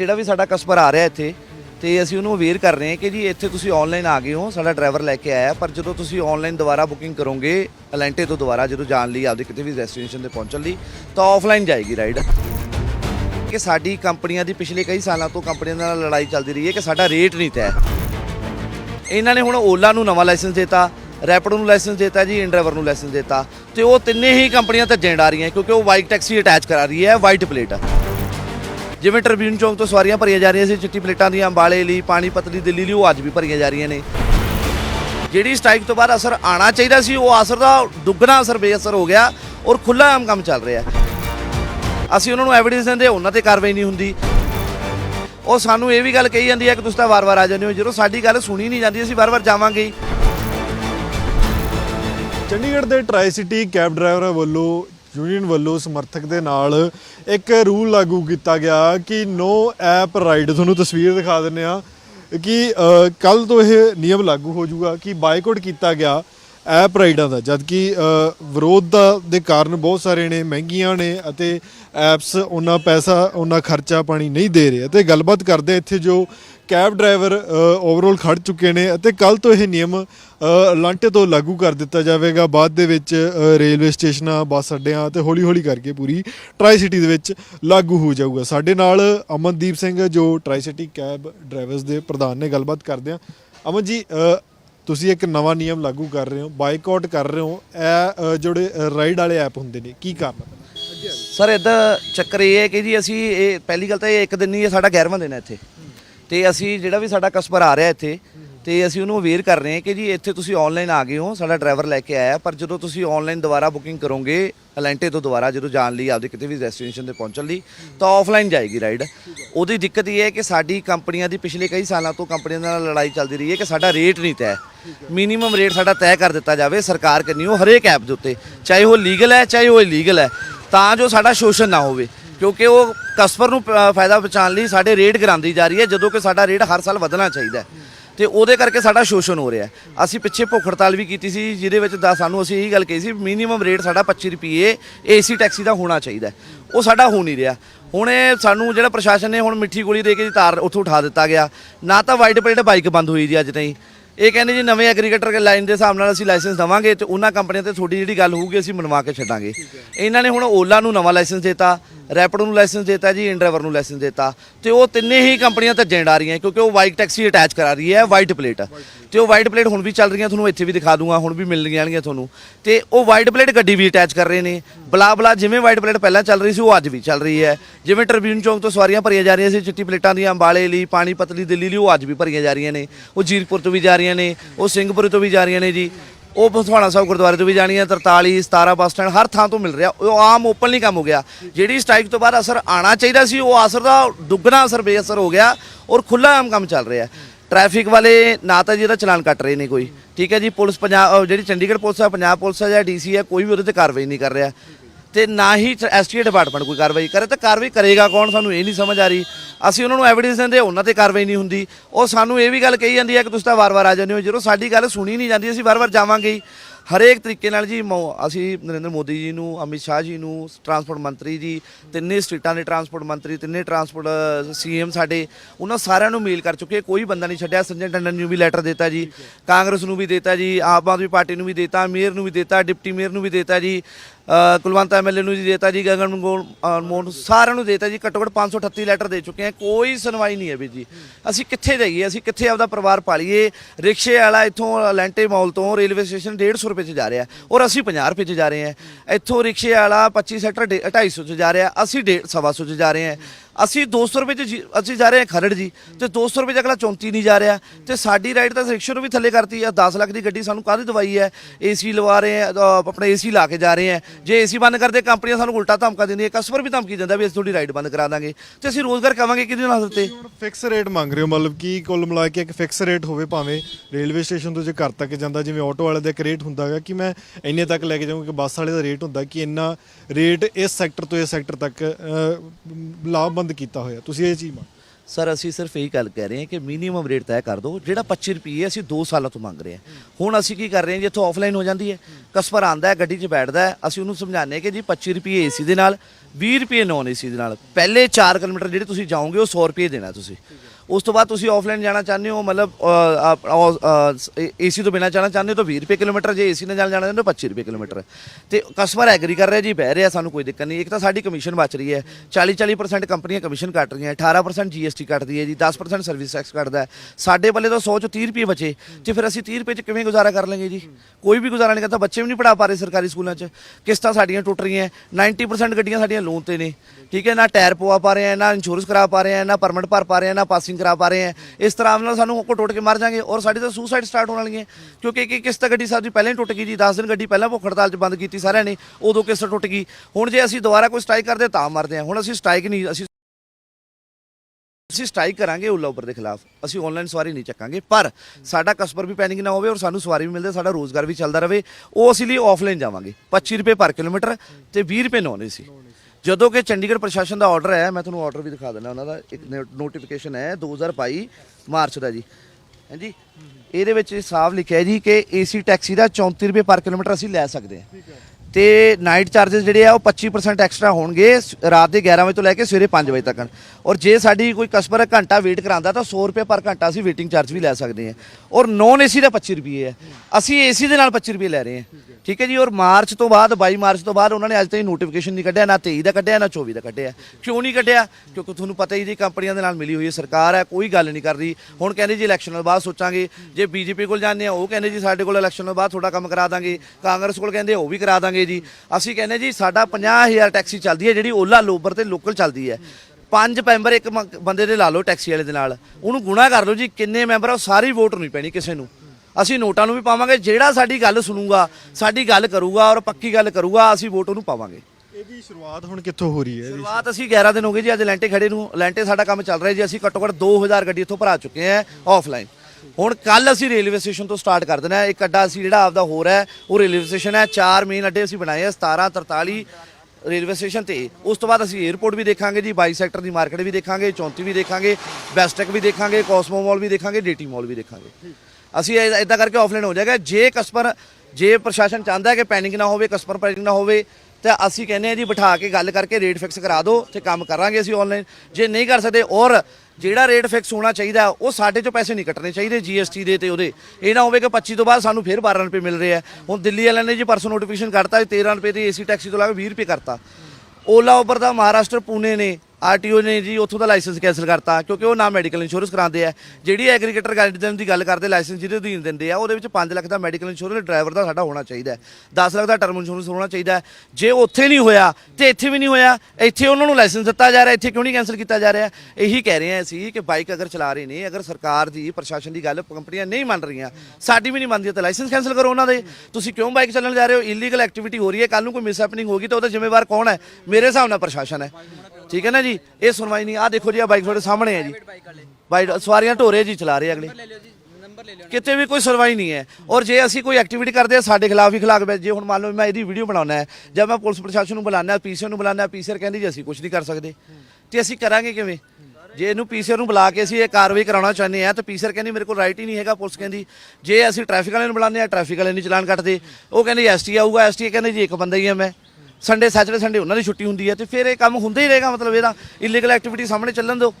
ਜਿਹੜਾ ਵੀ ਸਾਡਾ ਕਸਟਮਰ ਆ ਰਿਹਾ ਇੱਥੇ, ਤੇ ਅਸੀਂ ਉਹਨੂੰ ਅਵੇਅਰ ਕਰ ਰਹੇ ਹਾਂ ਕਿ ਜੀ ਇੱਥੇ ਤੁਸੀਂ ਆਨਲਾਈਨ ਆ ਗਏ ਹੋ, ਸਾਡਾ ਡਰਾਈਵਰ ਲੈ ਕੇ ਆਇਆ, ਪਰ ਜਦੋਂ ਤੁਸੀਂ ਆਨਲਾਈਨ ਦੁਬਾਰਾ ਬੁਕਿੰਗ ਕਰੋਗੇ ਅਲੈਂਟੇ ਤੋਂ ਦੁਬਾਰਾ ਜਦੋਂ ਜਾਣ ਲਈ ਆਪਦੇ ਕਿਤੇ ਵੀ ਡੈਸਟੀਨੇਸ਼ਨ ਤੇ ਪਹੁੰਚਣ ਲਈ, ਤਾਂ ਆਫਲਾਈਨ ਜਾਏਗੀ ਰਾਈਡ ਕਿ ਸਾਡੀ ਕੰਪਨੀਆਂ ਦੀ ਪਿਛਲੇ ਕਈ ਸਾਲਾਂ ਤੋਂ ਕੰਪਨੀਆਂ ਨਾਲ ਲੜਾਈ ਚੱਲਦੀ ਰਹੀ ਹੈ ਕਿ ਸਾਡਾ ਰੇਟ ਨਹੀਂ ਤੈਅ। ਇਹਨਾਂ ਨੇ ਹੁਣ ਓਲਾ ਨੂੰ ਨਵਾਂ ਲਾਇਸੈਂਸ ਦਿੱਤਾ ਰੈਪਿਡੋ ਨੂੰ ਲਾਇਸੈਂਸ ਦਿੱਤਾ ਜੀ ਇਨਡਰਾਈਵਰ ਨੂੰ ਲਾਇਸੈਂਸ ਦਿੱਤਾ, ਤੇ ਉਹ ਤਿੰਨੇ ਹੀ ਕੰਪਨੀਆਂ ਤਾਂ ਜੈਂਡ ਆ ਰਹੀਆਂ ਕਿਉਂਕਿ ਉਹ ਵਾਈਟ ਟੈਕਸੀ ਅਟੈਚ ਕਰਾ ਰਹੀ ਹੈ ਵਾਈਟ ਪਲੇਟ ਜਿਵੇਂ ਟ੍ਰਿਬਿਊਨ ਚੌਂਕ ਤੋਂ ਸਵਾਰੀਆਂ ਭਰੀਆਂ ਜਾ ਰਹੀਆਂ ਸੀ, ਚਿੱਟੀ ਪਲੇਟਾਂ ਦੀਆਂ, ਅੰਬਾਲੇ ਲਈ ਪਾਣੀਪਤ ਲਈ ਦਿੱਲੀ ਲਈ, ਉਹ ਅੱਜ ਵੀ ਭਰੀਆਂ ਜਾ ਰਹੀਆਂ ਨੇ। ਜਿਹੜੀ ਸਟ੍ਰਾਈਕ ਤੋਂ ਬਾਅਦ ਅਸਰ ਆਣਾ ਚਾਹੀਦਾ ਸੀ, ਉਹ ਅਸਰ ਦਾ ਦੁੱਗਣਾ ਅਸਰ ਬੇਅਸਰ ਹੋ ਗਿਆ ਔਰ ਖੁੱਲਾ ਆਮ ਕੰਮ ਚੱਲ ਰਿਹਾ ਅਸੀਂ ਉਹਨਾਂ ਨੂੰ ਐਵੀਡੈਂਸ ਦਿੰਦੇ ਉਹਨਾਂ ਤੇ ਕਾਰਵਾਈ ਨਹੀਂ ਹੁੰਦੀ। ਉਹ ਸਾਨੂੰ ਇਹ ਵੀ ਗੱਲ ਕਹੀ ਜਾਂਦੀ ਹੈ ਕਿ ਤੁਸੀਂ ਤਾਂ ਵਾਰ-ਵਾਰ ਆ ਜਾਂਦੇ ਹੋ, ਜਦੋਂ ਸਾਡੀ ਗੱਲ ਸੁਣੀ ਨਹੀਂ ਜਾਂਦੀ, ਅਸੀਂ ਵਾਰ-ਵਾਰ ਜਾਵਾਂਗੇ ਹੀ। ਚੰਡੀਗੜ੍ਹ ਦੇ ਟਰਾਈ ਸਿਟੀ ਕੈਬ ਡਰਾਈਵਰਾਂ ਵੱਲੋਂ ਯੂਨੀਅਨ ਵੱਲੋਂ ਸਮਰਥਕ ਦੇ ਨਾਲ ਇੱਕ ਰੂਲ ਲਾਗੂ ਕੀਤਾ ਗਿਆ ਕਿ ਨੋ ਐਪ ਰਾਈਡ ਤੁਹਾਨੂੰ ਤਸਵੀਰ ਦਿਖਾ ਦਿੰਨੇ ਆ ਕਿ ਕੱਲ ਤੋਂ ਇਹ ਨਿਯਮ ਲਾਗੂ ਹੋ ਜਾਊਗਾ ਕਿ ਬਾਈਕਾਟ ਕੀਤਾ ਗਿਆ। ਐਪ ਰਾਈਡਾਂ ਦਾ, ਜਦਕਿ ਵਿਰੋਧ ਦਾ, ਦੇ ਕਾਰਨ ਬਹੁਤ ਸਾਰੇ ਨੇ ਮਹਿੰਗੀਆਂ ਨੇ ਅਤੇ ਐਪਸ ਉਹਨਾਂ ਪੈਸਾ ਉਹਨਾਂ ਖਰਚਾ ਪਾਣੀ ਨਹੀਂ ਦੇ ਰਹੇ। ਅਤੇ ਗੱਲਬਾਤ ਕਰਦੇ ਇੱਥੇ ਜੋ ਕੈਬ ਡਰਾਈਵਰ ਓਵਰਆਲ ਖੜ ਚੁੱਕੇ ਨੇ ਅਤੇ ਕੱਲ ਤੋਂ ਇਹ ਨਿਯਮ ਲਾਂਟੇ ਤੋਂ ਲਾਗੂ ਕਰ ਦਿੱਤਾ ਜਾਵੇਗਾ। ਬਾਅਦ ਦੇ ਵਿੱਚ ਰੇਲਵੇ ਸਟੇਸ਼ਨਾਂ, ਬੱਸ ਅੱਡਿਆਂ ਤੇ ਹੌਲੀ-ਹੌਲੀ ਕਰਕੇ ਪੂਰੀ ਟਰਾਈ ਸਿਟੀ ਦੇ ਵਿੱਚ ਲਾਗੂ ਹੋ ਜਾਊਗਾ। ਸਾਡੇ ਨਾਲ ਅਮਨਦੀਪ ਸਿੰਘ, ਜੋ ਟਰਾਈ ਸਿਟੀ ਕੈਬ ਡਰਾਈਵਰਸ ਦੇ ਪ੍ਰਧਾਨ ਨੇ, ਗੱਲਬਾਤ ਕਰਦੇ ਆ। ਅਮਨ ਜੀ ਤੁਸੀਂ ਇੱਕ ਨਵਾਂ ਨਿਯਮ ਲਾਗੂ ਕਰ ਰਹੇ ਹੋ ਬਾਈਕਾਟ ਕਰ ਰਹੇ ਹੋ, ਇਹ ਜਿਹੜੇ ਰਾਈਡ ਵਾਲੇ ਐਪ ਹੁੰਦੇ ਨੇ, ਕੀ ਕਾਰਨ ਸਰ ਇਦਾਂ ਚੱਕਰ ਇਹ ਹੈ ਕਿ ਜੀ ਅਸੀਂ ਇਹ, ਪਹਿਲੀ ਗੱਲ ਤਾਂ ਇਹ ਇੱਕ ਦਿਨ ਨਹੀਂ ਇਹ ਸਾਡਾ 11ਵਾਂ ਦਿਨ ਹੈ ਇੱਥੇ। ਤੇ ਅਸੀਂ ਜਿਹੜਾ ਵੀ ਸਾਡਾ ਕਸਟਮਰ ਆ ਰਿਹਾ ਇੱਥੇ ਤੇ ਅਸੀਂ ਉਹਨੂੰ ਅਵੇਅਰ ਕਰ ਰਹੇ ਹਾਂ ਕਿ ਜੀ ਇੱਥੇ ਤੁਸੀਂ ਆਨਲਾਈਨ ਆ ਗਏ ਹੋ, ਸਾਡਾ ਡਰਾਈਵਰ ਲੈ ਕੇ ਆਇਆ ਪਰ ਜਦੋਂ ਤੁਸੀਂ ਆਨਲਾਈਨ ਦੁਬਾਰਾ ਬੁਕਿੰਗ ਕਰੋਗੇ ਅਲੈਂਟੇ ਤੋਂ ਦੁਬਾਰਾ ਜਦੋਂ ਜਾਣ ਲਈ ਆਪਦੇ ਕਿਤੇ ਵੀ ਡੈਸਟੀਨੇਸ਼ਨ ਤੇ ਪਹੁੰਚਣ ਲਈ, ਤਾਂ ਆਫਲਾਈਨ ਜਾਏਗੀ ਰਾਈਡ ਉਹਦੀ ਦਿੱਕਤ ਇਹ ਹੈ ਕਿ ਸਾਡੀ ਕੰਪਨੀਆਂ ਦੀ ਪਿਛਲੇ ਕਈ ਸਾਲਾਂ ਤੋਂ ਕੰਪਨੀਆਂ ਨਾਲ ਲੜਾਈ ਚੱਲਦੀ ਰਹੀ ਹੈ ਕਿ ਸਾਡਾ ਰੇਟ ਨਹੀਂ ਤੈਅ। ਮਿਨੀਮਮ ਰੇਟ ਸਾਡਾ ਤੈਅ ਕਰ ਦਿੱਤਾ ਜਾਵੇ, ਸਰਕਾਰ ਕਰਨੀ ਉਹ ਹਰੇਕ ਐਪ ਦੇ ਉੱਤੇ, ਚਾਹੇ ਉਹ ਲੀਗਲ ਹੈ, ਚਾਹੇ ਉਹ ਇਲੀਗਲ ਹੈ, ਤਾਂ ਜੋ ਸਾਡਾ ਸ਼ੋਸ਼ਣ ਨਾ ਹੋਵੇ, ਕਿਉਂਕਿ ਉਹ ਕਸਟਮਰ ਨੂੰ ਪ- ਫਾਇਦਾ ਪਹੁੰਚਾਉਣ ਲਈ ਸਾਡੇ ਰੇਟ ਗਿਰਾਉਂਦੀ ਜਾ ਰਹੀ ਹੈ, ਜਦੋਂ ਕਿ ਸਾਡਾ ਰੇਟ ਹਰ ਸਾਲ ਵਧਣਾ ਚਾਹੀਦਾ ਹੈ। ਤੇ ਉਹਦੇ ਕਰਕੇ ਸਾਡਾ ਸ਼ੋਸ਼ਣ ਹੋ ਰਿਹਾ ਅਸੀਂ ਪਿੱਛੇ ਭੁੱਖ ਹੜਤਾਲ ਵੀ ਕੀਤੀ ਸੀ, ਜਿਹਦੇ ਵਿੱਚ ਦਾ ਸਾਨੂੰ ਅਸੀਂ ਇਹੀ ਗੱਲ ਕਹੀ ਸੀ ਮਿਨੀਮਮ ਰੇਟ ਸਾਡਾ 25 ਰੁਪਏ ਏਸੀ ਟੈਕਸੀ ਦਾ ਹੋਣਾ ਚਾਹੀਦਾ ਉਹ ਸਾਡਾ ਹੋ ਨਹੀਂ ਰਿਹਾ। ਹੁਣ ਇਹ ਸਾਨੂੰ ਜਿਹੜਾ ਪ੍ਰਸ਼ਾਸਨ ਨੇ ਹੁਣ ਮਿੱਠੀ ਗੋਲੀ ਦੇ ਕੇ ਜੀ ਤਾਰ ਉੱਥੋਂ ਉਠਾ ਦਿੱਤਾ ਗਿਆ। ਨਾ ਤਾਂ ਵਾਈਟ ਪਲੇਟ ਬਾਈਕ ਬੰਦ ਹੋਈ ਜੀ ਅੱਜ ਤਾਈਂ। ਇਹ ਕਹਿੰਦੇ ਜੀ ਨਵੇਂ ਐਗਰੀਕਲਚਰ ਲਾਈਨ ਦੇ ਹਿਸਾਬ ਨਾਲ ਅਸੀਂ ਲਾਇਸੈਂਸ ਦਵਾਂਗੇ ਤੇ ਉਹਨਾਂ ਕੰਪਨੀਆਂ ਤੇ ਤੁਹਾਡੀ ਜਿਹੜੀ ਗੱਲ ਹੋਊਗੀ ਅਸੀਂ ਮਨਵਾ ਕੇ ਛੱਡਾਂਗੇ। ਇਹਨਾਂ ਨੇ ਹੁਣ ਓਲਾ ਨੂੰ ਨਵਾਂ ਲਾਇਸੈਂਸ ਦਿੱਤਾ। ਰੈਪਿਡੋ ਨੂੰ ਲਾਇਸੈਂਸ ਦਿੱਤਾ ਜੀ ਇਨਡਰਾਈਵਰ ਨੂੰ ਲਾਇਸੈਂਸ ਦਿੱਤਾ। ਤੇ ਉਹ ਤਿੰਨੇ ਹੀ ਕੰਪਨੀਆਂ ਤਾਂ ਡਾ ਰਹੀਆਂ, ਕਿਉਂਕਿ ਉਹ ਵਾਈਟ ਟੈਕਸੀ ਅਟੈਚ ਕਰਾ ਰਹੀ ਹੈ, ਵਾਈਟ ਪਲੇਟ। ਤੇ ਉਹ ਵਾਈਟ ਪਲੇਟ ਹੁਣ ਵੀ ਚੱਲ ਰਹੀਆਂ, ਤੁਹਾਨੂੰ ਇੱਥੇ ਵੀ ਦਿਖਾ ਦੂੰਗਾ, ਹੁਣ ਵੀ ਮਿਲ ਜਾਣਗੀਆਂ ਤੁਹਾਨੂੰ। ਤੇ ਉਹ ਵਾਈਟ ਪਲੇਟ ਗੱਡੀ ਵੀ ਅਟੈਚ ਕਰ ਰਹੇ ਨੇ। ਬਲਾ ਬਲਾ ਜਿਵੇਂ ਵਾਈਟ ਪਲੇਟ ਪਹਿਲਾਂ ਚੱਲ ਰਹੀ ਸੀ, ਉਹ ਅੱਜ ਵੀ ਚੱਲ ਰਹੀ ਹੈ। ਜਿਵੇਂ ਟ੍ਰਿਬਿਊਨ ਚੌਂਕ ਤੋਂ ਸਵਾਰੀਆਂ ਭਰੀਆਂ ਜਾ ਰਹੀਆਂ ਸੀ, ਚਿੱਟੀ ਪਲੇਟਾਂ ਦੀਆਂ, ਅੰਬਾਲੇ ਲਈ ਪਾਣੀ ਪਤਲੀ ਦਿੱਲੀ ਲਈ, ਉਹ ਅੱਜ ਵੀ ਭਰੀਆਂ ਜਾ ਰਹੀਆਂ ਨੇ। ਉਹ ਜੀਰਪੁਰ ਤੋਂ ਵੀ ਜਾ ਰਹੀਆਂ ਨੇ, ਉਹ ਸਿੰਘਪੁਰ ਤੋਂ ਵੀ ਜਾ ਰਹੀਆਂ ਨੇ ਜੀ। ਉਹ ਬਸਵਾਣਾ ਸਾਹਿਬ ਗੁਰਦੁਆਰੇ ਤੋਂ ਵੀ ਜਾਣੀ ਹੈ 43 17 ਬੱਸ ਸਟੈਂਡ, ਹਰ ਥਾਂ ਤੋਂ ਮਿਲ ਰਿਹਾ। ਉਹ ਆਮ ਓਪਨਲੀ ਕੰਮ ਹੋ ਗਿਆ। ਜਿਹੜੀ ਸਟ੍ਰਾਈਕ ਤੋਂ ਬਾਅਦ ਅਸਰ ਆਣਾ ਚਾਹੀਦਾ ਸੀ, ਉਹ ਅਸਰ ਦਾ ਦੁੱਗਣਾ ਅਸਰ ਬੇਅਸਰ ਹੋ ਗਿਆ ਔਰ ਖੁੱਲਾ ਆਮ ਕੰਮ ਚੱਲ ਰਿਹਾ। ਟ੍ਰੈਫਿਕ ਵਾਲੇ ਨਾ ਤਾਂ ਜੀ ਇਹਦਾ ਚਲਾਨ ਕੱਟ ਰਹੇ ਨੇ ਕੋਈ। ਠੀਕ ਹੈ ਜੀ, ਪੁਲਿਸ ਪੰਜਾਬ ਜਿਹੜੀ ਚੰਡੀਗੜ੍ਹ ਪੁਲਿਸ ਹੈ, ਪੰਜਾਬ ਪੁਲਿਸ ਹੈ ਜਾਂ ਡੀਸੀ ਹੈ, ਕੋਈ ਵੀ ਉਹਦੇ ਤੇ ਕਾਰਵਾਈ ਨਹੀਂ ਕਰ ਰਿਹਾ। ਤੇ ਨਾ ਹੀ ਐਸਟੀ ਡਿਪਾਰਟਮੈਂਟ ਕੋਈ ਕਾਰਵਾਈ ਕਰੇ, ਤਾਂ ਕਾਰਵਾਈ ਕਰੇਗਾ ਕੌਣ ਸਾਨੂੰ ਇਹ ਨਹੀਂ ਸਮਝ ਆ ਰਹੀ। ਅਸੀਂ ਉਹਨਾਂ ਨੂੰ ਐਵੀਡੈਂਸ ਦਿੰਦੇ ਉਹਨਾਂ ਤੇ ਕਾਰਵਾਈ ਨਹੀਂ ਹੁੰਦੀ। ਉਹ ਸਾਨੂੰ ਇਹ ਵੀ ਗੱਲ ਕਹੀ ਜਾਂਦੀ ਹੈ ਕਿ ਤੁਸੀਂ ਤਾਂ ਵਾਰ-ਵਾਰ ਆ ਜਾਂਦੇ ਹੋ। ਜਦੋਂ ਸਾਡੀ ਗੱਲ ਸੁਣੀ ਨਹੀਂ ਜਾਂਦੀ, ਅਸੀਂ ਵਾਰ-ਵਾਰ ਜਾਵਾਂਗੇ ਹੀ। ਹਰੇਕ ਤਰੀਕੇ ਨਾਲ ਜੀ ਮੋ- ਅਸੀਂ ਨਰਿੰਦਰ ਮੋਦੀ ਜੀ ਨੂੰ, ਅਮਿਤ ਸ਼ਾਹ ਜੀ ਨੂੰ ਟਰਾਂਸਪੋਰਟ ਮੰਤਰੀ ਜੀ, ਤਿੰਨੇ ਸਟੇਟਾਂ ਦੇ ਟਰਾਂਸਪੋਰਟ ਮੰਤਰੀ, ਤਿੰਨੇ ਟਰਾਂਸਪੋਰਟ ਸੀਐਮ ਸਾਡੇ, ਉਹਨਾਂ ਸਾਰਿਆਂ ਨੂੰ ਮੇਲ ਕਰ ਚੁੱਕੇ। ਕੋਈ ਬੰਦਾ ਨਹੀਂ ਛੱਡਿਆ। ਸੰਜੇ ਟੰਡਨ ਨੂੰ ਵੀ ਲੈਟਰ ਦਿੱਤਾ ਜੀ। ਕਾਂਗਰਸ ਨੂੰ ਵੀ ਦਿੱਤਾ ਜੀ। ਆਮ ਆਦਮੀ ਪਾਰਟੀ ਨੂੰ ਵੀ ਦਿੱਤਾ। ਮੇਅਰ ਨੂੰ ਵੀ ਦਿੱਤਾ। ਡਿਪਟੀ ਮੇਅਰ ਨੂੰ ਵੀ ਦਿੱਤਾ ਜੀ। ਕੁਲਵੰਤ ਐਮਐਲਏ ਨੂੰ ਜੀ ਦੇਤਾ ਜੀ ਗਗਨ ਮੋਹਨ ਅ, ਮੋਹਨ ਸਾਰਿਆਂ ਨੂੰ ਦੇਤਾ ਜੀ ਘੱਟੋ ਘੱਟ 538 ਲੈਟਰ ਦੇ ਚੁੱਕੇ ਆ ਕੋਈ ਸੁਣਵਾਈ ਨਹੀਂ ਹੈ ਵੀ ਜੀ। ਅਸੀਂ ਕਿੱਥੇ ਜਾਈਏ? ਅਸੀਂ ਕਿੱਥੇ ਆਪਦਾ ਪਰਿਵਾਰ ਪਾਲੀਏ? ਰਿਕਸ਼ੇ ਵਾਲਾ ਇੱਥੋਂ ਲੈਂਟੇ ਮਾਲ ਤੋਂ ਰੇਲਵੇ ਸਟੇਸ਼ਨ 150 ਰੁਪਏ 'ਚ ਜਾ ਰਿਹਾ। ਔਰ ਅਸੀਂ 50 ਰੁਪਏ 'ਚ ਜਾ ਰਹੇ ਹਾਂ। ਇੱਥੋਂ ਰਿਕਸ਼ੇ ਵਾਲਾ 25 ਸੈਕਟਰ 250 'ਚ ਜਾ ਰਿਹਾ। ਅਸੀਂ 150 'ਚ ਜਾ ਰਹੇ ਹਾਂ। ਅਸੀਂ 200 ਰੁਪਏ 'ਚ ਜੀ- ਅਸੀਂ ਜਾ ਰਹੇ ਹਾਂ ਖਰੜ ਜੀ ਤੇ 200 ਰੁਪਏ 'ਚ ਅਗਲਾ 34 ਨਹੀਂ ਜਾ ਰਿਹਾ। ਤੇ ਸਾਡੀ ਰਾਈਡ ਤਾਂ ਰਿਕਸ਼ੇ ਨੂੰ ਵੀ ਥੱਲੇ ਕਰਤੀ ਆ 10 ਲੱਖ ਦੀ ਗੱਡੀ ਸਾਨੂੰ ਕਾਹਦੀ ਦਵਾਈ ਹੈ? ਏਸੀ ਲਵਾ ਰਹੇ ਆ ਅ, ਆਪਣਾ ਏਸੀ ਲਾ ਕੇ ਜਾ ਰਹੇ ਆ ਜੇ ਏਸੀ ਬੰਦ ਕਰਦੇ ਕੰਪਨੀਆਂ ਸਾਨੂੰ ਉਲਟਾ ਧਮਕਾ ਦਿੰਦੀਆਂ ਕਸਟਮਰ ਵੀ ਧਮਕੀ ਦਿੰਦਾ ਵੀ ਅਸੀਂ ਤੁਹਾਡੀ ਰਾਈਡ ਬੰਦ ਕਰਾ ਦਾਂਗੇ। ਤੇ ਅਸੀਂ ਰੋਜ਼ਗਾਰ ਕਵਾਂਗੇ ਕਿਹਦੇ ਨਾਲ ਤੇ? ਹੁਣ ਫਿਕਸ ਰੇਟ ਮੰਗ ਰਹੇ ਹੋ ਮਤਲਬ ਕਿ ਕੁੱਲ ਮਿਲਾ ਕੇ ਇੱਕ ਫਿਕਸ ਰੇਟ ਹੋਵੇ ਭਾਵੇਂ ਰੇਲਵੇ ਸਟੇਸ਼ਨ ਤੋਂ ਜੇ ਘਰ ਤੱਕ ਜਾਂਦਾ ਜਿਵੇਂ ਆਟੋ ਵਾਲੇ ਦਾ ਇੱਕ ਰੇਟ ਹੁੰਦਾ ਹੈਗਾ ਕਿ ਮੈਂ ਇੰਨੇ ਤੱਕ ਲੈ ਕੇ ਜਾਊਂਗਾ ਕਿ ਬੱਸ ਵਾਲੇ ਦਾ ਰੇਟ ਹੁੰਦਾ ਕਿ ਇੰਨਾ ਰੇਟ ਇਸ ਸੈਕਟਰ ਤੋਂ ਇਸ ਸੈਕਟਰ ਤੱਕ ਅਹ, ਲਾਭਬੰਦ ਕੀਤਾ ਹੋਇਆ। ਤੁਸੀਂ ਇਹ ਚੀਜ਼ ਮੰਗ ਸਰ, ਅਸੀਂ ਸਿਰਫ ਇਹੀ ਗੱਲ ਕਹਿ ਰਹੇ ਹਾਂ ਕਿ ਮਿਨੀਮਮ ਰੇਟ ਤੈਅ ਕਰ ਦਿਓ। ਜਿਹੜਾ 25 ਰੁਪਏ ਅਸੀਂ 2 ਸਾਲਾਂ ਤੋਂ ਮੰਗ ਰਹੇ ਹਾਂ। ਹੁਣ ਅਸੀਂ ਕੀ ਕਰ ਰਹੇ ਹਾਂ ਜੀ, ਇੱਥੋਂ ਆਫਲਾਈਨ ਹੋ ਜਾਂਦੀ ਹੈ। ਕਸਟਮਰ ਆਂਦਾ ਹੈ, ਗੱਡੀ 'ਚ ਬੈਠਦਾ ਹੈ। ਅਸੀਂ ਉਹਨੂੰ ਸਮਝਾਉਂਦੇ ਹਾਂ ਕਿ ਜੀ 25 ਰੁਪਏ ਏਸੀ ਦੇ ਨਾਲ 20 ਰੁਪਏ ਨੌਨ ਏਸੀ ਦੇ ਨਾਲ। ਪਹਿਲੇ 4 ਕਿਲੋਮੀਟਰ ਜਿਹੜੇ ਤੁਸੀਂ ਜਾਓਗੇ, ਉਹ 100 ਰੁਪਏ ਦੇਣਾ ਤੁਸੀਂ। ਉਸ ਤੋਂ ਬਾਅਦ ਤੁਸੀਂ ਆਫਲਾਈਨ ਜਾਣਾ ਚਾਹੁੰਦੇ ਹੋ, ਮਤਲਬ ਏਸੀ ਤੋਂ ਬਿਨਾ ਜਾਣਾ ਚਾਹੁੰਦੇ ਹੋ ਤਾਂ 20 ਰੁਪਏ ਕਿਲੋਮੀਟਰ, ਜੇ ਏਸੀ ਨਾਲ ਜਾਣਾ ਚਾਹੁੰਦੇ ਹੋ ਤਾਂ 25 ਰੁਪਏ ਕਿਲੋਮੀਟਰ। ਤੇ ਕਸਟਮਰ ਐਗਰੀ ਕਰ ਰਿਹਾ ਜੀ, ਬਹਿ ਰਿਹਾ, ਸਾਨੂੰ ਕੋਈ ਦਿੱਕਤ ਨਹੀਂ। ਇੱਕ ਤਾਂ ਸਾਡੀ ਕਮਿਸ਼ਨ ਬਚ ਰਹੀ ਹੈ। 40 40% ਕੰਪਨੀਆਂ ਕਮਿਸ਼ਨ ਕੱਟ ਰਹੀਆਂ 18% ਜੀਐਸਟੀ ਕੱਟਦੀ ਹੈ ਜੀ 10% ਸਰਵਿਸ ਟੈਕਸ ਕੱਟਦਾ ਹੈ। ਸਾਡੇ ਵੱਲੇ ਤਾਂ 100 ਚੋਂ 30 ਰੁਪਏ ਬਚੇ। ਤੇ ਫਿਰ ਅਸੀਂ 30 ਰੁਪਏ ਚ ਕਿਵੇਂ ਗੁਜ਼ਾਰਾ ਕਰ ਲਾਂਗੇ ਜੀ? ਕੋਈ ਵੀ ਗੁਜ਼ਾਰਾ ਨਹੀਂ ਕਰਦਾ, ਬੱਚੇ ਵੀ ਨਹੀਂ ਪੜਾ ਪਾ ਰਹੇ ਸਰਕਾਰੀ ਸਕੂਲਾਂ 'ਚ। ਕਿਸ਼ਤਾਂ ਸਾਡੀਆਂ ਟੁੱਟ ਰਹੀਆਂ 90% ਗੱਡੀਆਂ ਸਾਡੀਆਂ ਲੋਨ ਤੇ ਨੇ। ਠੀਕ ਹੈ, ਨਾ ਟਾਇਰ ਪਵਾ ਪਾ ਰਹੇ ਆ, ਨਾ ਇੰਸ਼ੋਰੈਂਸ ਕਰਾ ਪਾ ਰਹੇ ਆ, ਨਾ ਪਰਮਿਟ ਭਰ ਪਾ ਰਹੇ ਆ, ਨਾ ਪਾਸਿੰਗ ਕਰਾ ਪਾ ਰਹੇ ਆ ਇਸ ਤਰ੍ਹਾਂ ਨਾਲ ਸਾਨੂੰ ਕੋ ਟੁੱਟ ਕੇ ਮਰ ਜਾਾਂਗੇ ਔਰ ਸਾਡੀ ਤਾਂ ਸੁਸਾਈਡ ਸਟਾਰਟ ਹੋਣ ਵਾਲੀਆਂ। ਕਿਉਂਕਿ ਇੱਕ ਕਿਸ਼ਤ ਗੱਡੀ ਸਾਡੀ ਪਹਿਲਾਂ ਹੀ ਟੁੱਟ ਗਈ ਜੀ। 10 ਦਿਨ ਗੱਡੀ ਪਹਿਲਾਂ ਭੁੱਖ ਹੜਤਾਲ 'ਚ ਬੰਦ ਕੀਤੀ ਸਾਰਿਆਂ ਨੇ। ਉਦੋਂ ਕਿਸ਼ਤ ਟੁੱਟ ਗਈ। ਹੁਣ ਜੇ ਅਸੀਂ ਦੁਬਾਰਾ ਕੋਈ ਸਟ੍ਰਾਈਕ ਕਰਦੇ ਤਾਂ ਮਰਦੇ ਹਾਂ। ਹੁਣ ਅਸੀਂ ਸਟ੍ਰਾਈਕ ਨਹੀਂ ਅਸੀਂ ਅਸੀਂ ਸਟ੍ਰਾਈਕ ਕਰਾਂਗੇ ਓਲਾ ਉਬਰ ਦੇ ਖਿਲਾਫ। ਅਸੀਂ ਆਨਲਾਈਨ ਸਵਾਰੀ ਨਹੀਂ ਚੱਕਾਂਗੇ। ਪਰ ਸਾਡਾ ਕਸਬਰ ਵੀ ਪੈਨਿਕ ਨਾ ਹੋਵੇ ਔਰ ਸਾਨੂੰ ਸਵਾਰੀ ਵੀ ਮਿਲਦੇ, ਸਾਡਾ ਰੋਜ਼ਗਾਰ ਵੀ ਚੱਲਦਾ ਰਹੇ। ਉਹ ਅਸੀਂ ਲਈ ਆਫਲਾਈਨ ਜਾਵਾਂਗੇ। 25 ਰੁਪਏ ਪਰ ਕਿਲੋਮੀਟਰ ਤੇ 20 ਰੁਪਏ ਨੌਨ ਸੀ। ਜਦੋਂ ਕਿ ਚੰਡੀਗੜ੍ਹ ਪ੍ਰਸ਼ਾਸਨ ਦਾ ਆਰਡਰ ਹੈ ਮੈਂ ਤੁਹਾਨੂੰ ਆਰਡਰ ਵੀ ਦਿਖਾ ਦਿੰਦਾ ਉਹਨਾਂ ਦਾ। ਇੱਕ ਨੋਟੀਫਿਕੇਸ਼ਨ ਹੈ 2022 ਮਾਰਚ ਦਾ ਜੀ। ਹਾਂਜੀ? ਇਹਦੇ ਵਿੱਚ ਸਾਫ਼ ਲਿਖਿਆ ਜੀ ਕਿ ਏਸੀ ਟੈਕਸੀ ਦਾ 34 ਰੁਪਏ ਪਰ ਕਿਲੋਮੀਟਰ ਅਸੀਂ ਲੈ ਸਕਦੇ ਹਾਂ। ਤੇ ਨਾਈਟ ਚਾਰजेस ਜਿਹੜੇ ਆ, ਉਹ 25% ਐਕਸਟਰਾ ਹੋਣਗੇ ਸ- ਰਾਤ ਦੇ 11 ਵਜੇ ਤੋਂ ਲੈ ਕੇ ਸਵੇਰੇ 5 ਵਜੇ ਤੱਕ ਔਰ ਜੇ ਸਾਡੀ ਕੋਈ ਕਸਟਮਰ ਘੰਟਾ ਵੇਟ ਕਰਾਂਦਾ ਤਾਂ 100 ਰੁਪਏ ਪਰ ਘੰਟਾ ਅਸੀਂ ਵੇਟਿੰਗ ਚਾਰਜ ਵੀ ਲੈ ਸਕਦੇ ਹਾਂ। ਔਰ ਨੌਨ ਏਸੀ ਦਾ 25 ਰੁਪਏ ਹੈ। ਅਸੀਂ ਏਸੀ ਦੇ ਨਾਲ 25 ਰੁਪਏ ਲੈ ਰਹੇ ਹਾਂ। ਠੀਕ ਹੈ ਜੀ, ਔਰ ਮਾਰਚ ਤੋਂ ਬਾਅਦ 22 ਮਾਰਚ ਤੋਂ ਬਾਅਦ ਉਹਨਾਂ ਨੇ ਅੱਜ ਤਾਈਂ ਨੋਟੀਫਿਕੇਸ਼ਨ ਨਹੀਂ ਕੱਢਿਆ, ਨਾ 23 ਦਾ ਕੱਢਿਆ, ਨਾ 24 ਦਾ ਕੱਢਿਆ। ਕਿਉਂ ਨਹੀਂ ਕੱਢਿਆ? ਕਿਉਂਕਿ ਤੁਹਾਨੂੰ ਪਤਾ ਹੀ ਜੀ, ਕੰਪਨੀਆਂ ਦੇ ਨਾਲ ਮਿਲੀ ਹੋਈ ਹੈ, ਸਰਕਾਰ ਹੈ, ਕੋਈ ਗੱਲ ਨਹੀਂ ਕਰ ਰਹੀ ਹੁਣ ਕਹਿੰਦੇ ਜੀ ਇਲੈਕਸ਼ਨ ਤੋਂ ਬਾਅਦ ਸੋਚਾਂਗੇ। ਜੇ ਬੀਜੇਪੀ ਕੋਲ ਜਾਂਦੇ ਆ ਉਹ ਕਹਿੰਦੇ ਜੀ ਸਾਡੇ ਕੋਲ ਇਲੈਕਸ਼ਨ ਤੋਂ ਬਾਅਦ ਤੁਹਾਡਾ ਕੰਮ ਕਰਾ ਦਾਂਗੇ। ਕਾਂਗਰਸ ਕੋਲ ਕਹਿੰਦੇ ਉਹ ਵੀ ਕਰਾ ਦਾਂਗੇ। ਜੀ। ਅਸੀਂ ਕਹਿੰਦੇ ਜੀ ਸਾਡਾ 50000 ਟੈਕਸੀ ਚੱਲਦੀ ਹੈ ਜਿਹੜੀ ਓਲਾ ਲੋਬਰ ਤੇ ਲੋਕਲ ਚੱਲਦੀ ਹੈ। ਪੰਜ ਮੈਂਬਰ ਇੱਕ ਮ- ਬੰਦੇ ਦੇ ਲਾ ਲਓ ਟੈਕਸੀ ਵਾਲੇ ਦੇ ਨਾਲ। ਉਹਨੂੰ ਗੁਣਾ ਕਰ ਲਓ ਜੀ ਕਿੰਨੇ ਮੈਂਬਰ ਆ ਉਹ ਸਾਰੀ ਵੋਟ ਨਹੀਂ ਪੈਣੀ ਕਿਸੇ ਨੂੰ। ਅਸੀਂ ਨੋਟਾਂ ਨੂੰ ਵੀ ਪਾਵਾਂਗੇ ਜਿਹੜਾ ਸਾਡੀ ਗੱਲ ਸੁਣੂਗਾ ਸਾਡੀ ਗੱਲ ਕਰੂਗਾ ਔਰ ਪੱਕੀ ਗੱਲ ਕਰੂਗਾ ਅਸੀਂ ਵੋਟ ਉਹਨੂੰ ਪਾਵਾਂਗੇ। ਇਹਦੀ ਸ਼ੁਰੂਆਤ ਹੁਣ ਕਿੱਥੋਂ ਹੋ ਰਹੀ ਹੈ? ਇਹਦੀ ਸ਼ੁਰੂਆਤ ਅਸੀਂ 11 ਦਿਨ ਹੋ ਗਏ ਜੀ ਅੱਜ ਲੈਂਟੇ ਖੜੇ ਨੂੰ। ਲੈਂਟੇ ਸਾਡਾ ਕੰਮ ਚੱਲ ਰਿਹਾ ਜੀ ਅਸੀਂ ਘੱਟੋ ਘੱਟ 2000 ਗੱਡੀ ਇੱਥੋਂ ਭਰਾ ਚੁੱਕੇ ਹਾਂ ਆਫਲਾਈਨ ਹੁਣ ਕੱਲ ਅਸੀਂ ਰੇਲਵੇ ਸਟੇਸ਼ਨ ਤੋਂ ਸਟਾਰਟ ਕਰ ਦੇਣਾ ਹੈ। ਇੱਕ ਅੱਡਾ ਅਸੀਂ ਜਿਹੜਾ ਆਪਦਾ ਹੋਰ ਹੈ, ਉਹ ਰੇਲਵੇ ਸਟੇਸ਼ਨ ਹੈ। ਚਾਰ ਮੇਨ ਅੱਡੇ ਅਸੀਂ ਬਣਾਏ ਆ 17 43 ਰੇਲਵੇ ਸਟੇਸ਼ਨ ਤੇ। ਉਸ ਤੋਂ ਬਾਅਦ ਅਸੀਂ 에어ਪੋਰਟ ਵੀ ਦੇਖਾਂਗੇ ਜੀ 22 ਸੈਕਟਰ ਦੀ ਮਾਰਕੀਟ ਵੀ ਦੇਖਾਂਗੇ 34 ਵੀ ਦੇਖਾਂਗੇ ਬੈਸਟੈਕ ਵੀ ਦੇਖਾਂਗੇ, ਕੋਸਮੋ ਮਾਲ ਵੀ ਦੇਖਾਂਗੇ ਡੇਟੀ ਮਾਲ ਵੀ ਦੇਖਾਂਗੇ। ਅਸੀਂ ਇਦਾਂ ਕਰਕੇ ਆਫਲਾਈਨ ਹੋ ਜਾਏਗਾ। ਜੇ ਕਸਟਮਰ ਜੇ ਪ੍ਰਸ਼ਾਸਨ ਚਾਹੁੰਦਾ ਹੈ ਕਿ ਪੈਨਿਕ ਨਾ ਹੋਵੇ ਕਸਟਮਰ ਪੈਨਿਕ ਨਾ ਹੋਵੇ ਤਾਂ ਅਸੀਂ ਕਹਿੰਦੇ ਆ ਜੀ ਬਿਠਾ ਕੇ ਗੱਲ ਕਰਕੇ ਰੇਟ ਫਿਕਸ ਕਰਾ ਦਿਓ, ਤੇ ਕੰਮ ਕਰਾਂਗੇ ਅਸੀਂ ਆਨਲਾਈਨ ਜੇ ਨਹੀਂ ਕਰ ਸਕਦੇ, ਔਰ ਜਿਹੜਾ ਰੇਟ ਫਿਕਸ ਹੋਣਾ ਚਾਹੀਦਾ, ਉਹ ਸਾਡੇ ਚੋਂ ਪੈਸੇ ਨਹੀਂ ਕੱਟਣੇ ਚਾਹੀਦੇ ਜੀਐਸਟੀ ਦੇ ਤੇ ਉਹਦੇ। ਇਹ ਨਾ ਹੋਵੇ ਕਿ 25 ਤੋਂ ਬਾਅਦ ਸਾਨੂੰ ਫਿਰ 12 ਰੁਪਏ ਮਿਲ ਰਹੇ ਆ। ਹੁਣ ਦਿੱਲੀ ਵਾਲਿਆਂ ਨੇ ਜੀ ਪਰਸੋਂ ਨੋਟੀਫਿਕੇਸ਼ਨ ਕੱਢਤਾ 13 ਰੁਪਏ ਦੀ ਏਸੀ ਟੈਕਸੀ ਤੋਂ ਲਾ ਕੇ 20 ਰੁਪਏ ਕਰਤਾ। ਓਲਾ ਉਬਰ ਦਾ ਮਹਾਰਾਸ਼ਟਰ ਪੂਨੇ ਨੇ। ਆਰਟੀਓ ਨੇ ਜੀ ਉੱਥੋਂ ਦਾ ਲਾਇਸੈਂਸ ਕੈਨਸਲ ਕਰਤਾ ਕਿਉਂਕਿ ਉਹ ਨਾ ਮੈਡੀਕਲ ਇੰਸ਼ੋਰੈਂਸ ਕਰਾਉਂਦੇ ਆ। ਜਿਹੜੀ ਐਗਰੀਗੇਟਰ ਗਾਈਡਲਾਈਨ ਦੀ ਗੱਲ ਕਰਦੇ, ਲਾਇਸੈਂਸ ਜਿਹਦੇ ਅਧੀਨ ਦਿੰਦੇ ਆ, ਉਹਦੇ ਵਿੱਚ 5 ਲੱਖ ਦਾ ਮੈਡੀਕਲ ਇੰਸ਼ੋਰੈਂਸ ਡਰਾਈਵਰ ਦਾ ਸਾਡਾ ਹੋਣਾ ਚਾਹੀਦਾ ਹੈ। 10 ਲੱਖ ਦਾ ਟਰਮ ਇੰਸ਼ੋਰੈਂਸ ਹੋਣਾ ਚਾਹੀਦਾ ਜੇ ਉੱਥੇ ਨਹੀਂ ਹੋਇਆ, ਤੇ ਇੱਥੇ ਵੀ ਨਹੀਂ ਹੋਇਆ, ਇੱਥੇ ਉਹਨਾਂ ਨੂੰ ਲਾਇਸੈਂਸ ਦਿੱਤਾ ਜਾ ਰਿਹਾ, ਇੱਥੇ ਕਿਉਂ ਨਹੀਂ ਕੈਨਸਲ ਕੀਤਾ ਜਾ ਰਿਹਾ? ਇਹੀ ਕਹਿ ਰਹੇ ਆ ਅਸੀਂ ਕਿ ਬਾਈਕ ਅਗਰ ਚਲਾ ਰਹੇ ਨੇ, ਅਗਰ ਸਰਕਾਰ ਦੀ, ਪ੍ਰਸ਼ਾਸਨ ਦੀ ਗੱਲ ਕੰਪਨੀਆਂ ਨਹੀਂ ਮੰਨ ਰਹੀਆਂ, ਸਾਡੀ ਵੀ ਨਹੀਂ ਮੰਨਦੀ ਤਾਂ ਲਾਇਸੈਂਸ ਕੈਨਸਲ ਕਰੋ ਉਹਨਾਂ ਦੇ। ਤੁਸੀਂ ਕਿਉਂ ਬਾਈਕ ਚੱਲਣ ਜਾ ਰਹੇ ਹੋ? ਇਲੀਗਲ ਐਕਟੀਵਿਟੀ ਹੋ ਰਹੀ ਹੈ ਕੱਲ ਨੂੰ ਕੋਈ ਮਿਸ ਮਿਸਹੈਪਨਿੰਗ ਹੋਗੀ ਤਾਂ ਉਹਦਾ ਜ਼ਿੰਮੇਵਾਰ ਕੌਣ ਹੈ? ਮੇਰੇ ਹਿਸਾਬ ਨਾਲ ਪ੍ਰਸ਼ਾਸਨ ਹੈ। ਠੀਕ ਹੈ ਨਾ ਜੀ? ਇਹ ਸੁਣਵਾਈ ਨਹੀਂ। ਆ ਦੇਖੋ ਜੀ ਆ ਬਾਈਕ ਤੁਹਾਡੇ ਸਾਹਮਣੇ ਹੈ ਜੀ। ਬਾਈਕ ਸਵਾਰੀਆਂ ਢੋਰੇ ਜੀ ਚਲਾ ਰਹੇ ਅਗਲੇ। ਕਿਤੇ ਵੀ ਕੋਈ ਸੁਣਵਾਈ ਨਹੀਂ ਹੈ। ਔਰ ਜੇ ਅਸੀਂ ਕੋਈ ਐਕਟੀਵਿਟੀ ਕਰਦੇ ਆ ਸਾਡੇ ਖਿਲਾਫ ਹੀ ਖਿਲਾਫ ਜੇ ਹੁਣ ਮੰਨ ਲਓ ਮੈਂ ਇਹਦੀ ਵੀਡੀਓ ਬਣਾਉਣਾ ਹੈ ਜਦ ਮੈਂ ਪੁਲਿਸ ਪ੍ਰਸ਼ਾਸਨ ਨੂੰ ਬੁਲਾਣਾ ਪੀਸੀਆਰ ਨੂੰ ਬੁਲਾਣਾ ਪੀਸੀਆਰ ਕਹਿੰਦੀ ਜੀ ਅਸੀਂ ਕੁਝ ਨਹੀਂ ਕਰ ਸਕਦੇ। ਤੇ ਅਸੀਂ ਕਰਾਂਗੇ ਕਿਵੇਂ? ਜੇ ਇਹਨੂੰ ਪੀਸੀਆਰ ਨੂੰ ਬੁਲਾ ਕੇ ਅਸੀਂ ਇਹ ਕਾਰਵਾਈ ਕਰਾਉਣਾ ਚਾਹੁੰਦੇ ਆ ਤਾਂ ਪੀਸੀਆਰ ਕਹਿੰਦੀ ਮੇਰੇ ਕੋਲ ਰਾਈਟ ਹੀ ਨਹੀਂ ਹੈਗਾ। ਪੁਲਿਸ ਕਹਿੰਦੀ ਜੇ ਅਸੀਂ ਟ੍ਰੈਫਿਕ ਵਾਲੇ ਨੂੰ ਬੁਲਾਉਂਦੇ ਆ ਟ੍ਰੈਫਿਕ ਵਾਲੇ ਨਹੀਂ ਚਲਾਨ ਕੱਟਦੇ। ਉਹ ਕਹਿੰਦੇ ਐਸਟੀ ਆਊਗਾ ਐਸਟੀ ਕਹਿੰਦੇ ਜੀ ਇੱਕ ਬੰਦਾ ਹੀ ਆ ਮੈਂ। ਸੰਡੇ ਸੈਚਰਡੇ ਸੰਡੇ ਉਹਨਾਂ ਦੀ ਛੁੱਟੀ ਹੁੰਦੀ ਹੈ ਤੇ ਫਿਰ ਇਹ ਕੰਮ ਹੁੰਦਾ ਹੀ ਰਹੇਗਾ, ਮਤਲਬ ਇਹਦਾ ਇਲੀਗਲ ਐਕਟੀਵਿਟੀ ਸਾਹਮਣੇ ਚੱਲਣ ਦਿਓ।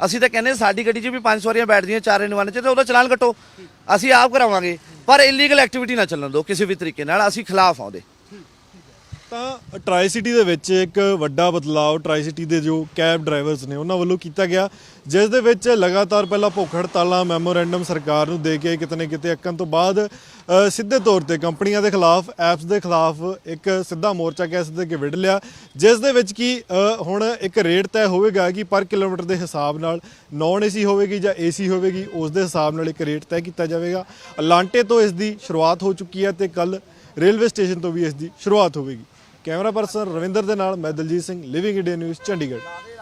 ਅਸੀਂ ਤਾਂ ਕਹਿੰਦੇ ਸਾਡੀ ਗੱਡੀ 'ਚ ਵੀ ਪੰਜ ਸਵਾਰੀਆਂ ਬੈਠਦੀਆਂ ਚਾਰੇ ਨਿਵਾਨ 'ਚ ਤੇ ਉਹਦਾ ਚਲਾਨ ਕੱਟੋ। ਅਸੀਂ ਆਪ ਕਰਾਵਾਂਗੇ, ਪਰ ਇਲੀਗਲ ਐਕਟੀਵਿਟੀ ਨਾ ਚੱਲਣ ਦਿਓ ਕਿਸੇ ਵੀ ਤਰੀਕੇ ਨਾਲ, ਅਸੀਂ ਖਿਲਾਫ ਆਉਂਦੇ ਤਾਂ ਟਰਾਈ ਸਿਟੀ ਦੇ ਵਿੱਚ ਇੱਕ ਵੱਡਾ ਬਦਲਾਅ ਟਰਾਈ ਸਿਟੀ ਦੇ ਜੋ ਕੈਬ ਡਰਾਈਵਰਸ ਨੇ, ਉਹਨਾਂ ਵੱਲੋਂ ਕੀਤਾ ਗਿਆ, ਜਿਸ ਦੇ ਵਿੱਚ ਲਗਾਤਾਰ ਪਹਿਲਾਂ ਭੁੱਖ ਹੜਤਾਲਾਂ ਮੈਮੋਰੈਂਡਮ ਸਰਕਾਰ ਨੂੰ ਦੇ ਕੇ ਕਿਤੇ ਨਾ ਕਿਤੇ ਅੱਕਣ ਤੋਂ ਬਾਅਦ ਸਿੱਧੇ ਤੌਰ ਤੇ ਕੰਪਨੀਆਂ ਦੇ ਖਿਲਾਫ ਐਪਸ ਦੇ ਖਿਲਾਫ ਇੱਕ ਸਿੱਧਾ ਮੋਰਚਾ ਕਹਿ ਸਕਦੇ ਕਿ ਵਿੱਢ ਲਿਆ, ਜਿਸ ਦੇ ਵਿੱਚ ਕੀ ਹੁਣ ਇੱਕ ਰੇਟ ਤੈਅ ਹੋਵੇਗਾ ਕਿ ਪਰ ਕਿਲੋਮੀਟਰ ਦੇ ਹਿਸਾਬ ਨਾਲ ਨਾਨ ਏਸੀ ਹੋਵੇਗੀ ਜਾਂ ਏਸੀ ਹੋਵੇਗੀ, ਉਸ ਦੇ ਹਿਸਾਬ ਨਾਲ ਇੱਕ ਰੇਟ ਤੈਅ ਕੀਤਾ ਜਾਵੇਗਾ। ਅਲਾਂਟੇ ਤੋਂ ਇਸ ਦੀ ਸ਼ੁਰੂਆਤ ਹੋ ਚੁੱਕੀ ਹੈ ਤੇ ਕੱਲ ਰੇਲਵੇ ਸਟੇਸ਼ਨ ਤੋਂ ਵੀ ਇਸ ਦੀ ਸ਼ੁਰੂਆਤ ਹੋਵੇਗੀ। ਕੈਮਰਾ ਪਰਸਨ ਰਵਿੰਦਰ ਦੇ ਨਾਲ ਮੈਂ Daljit Singh living India news Chandigarh.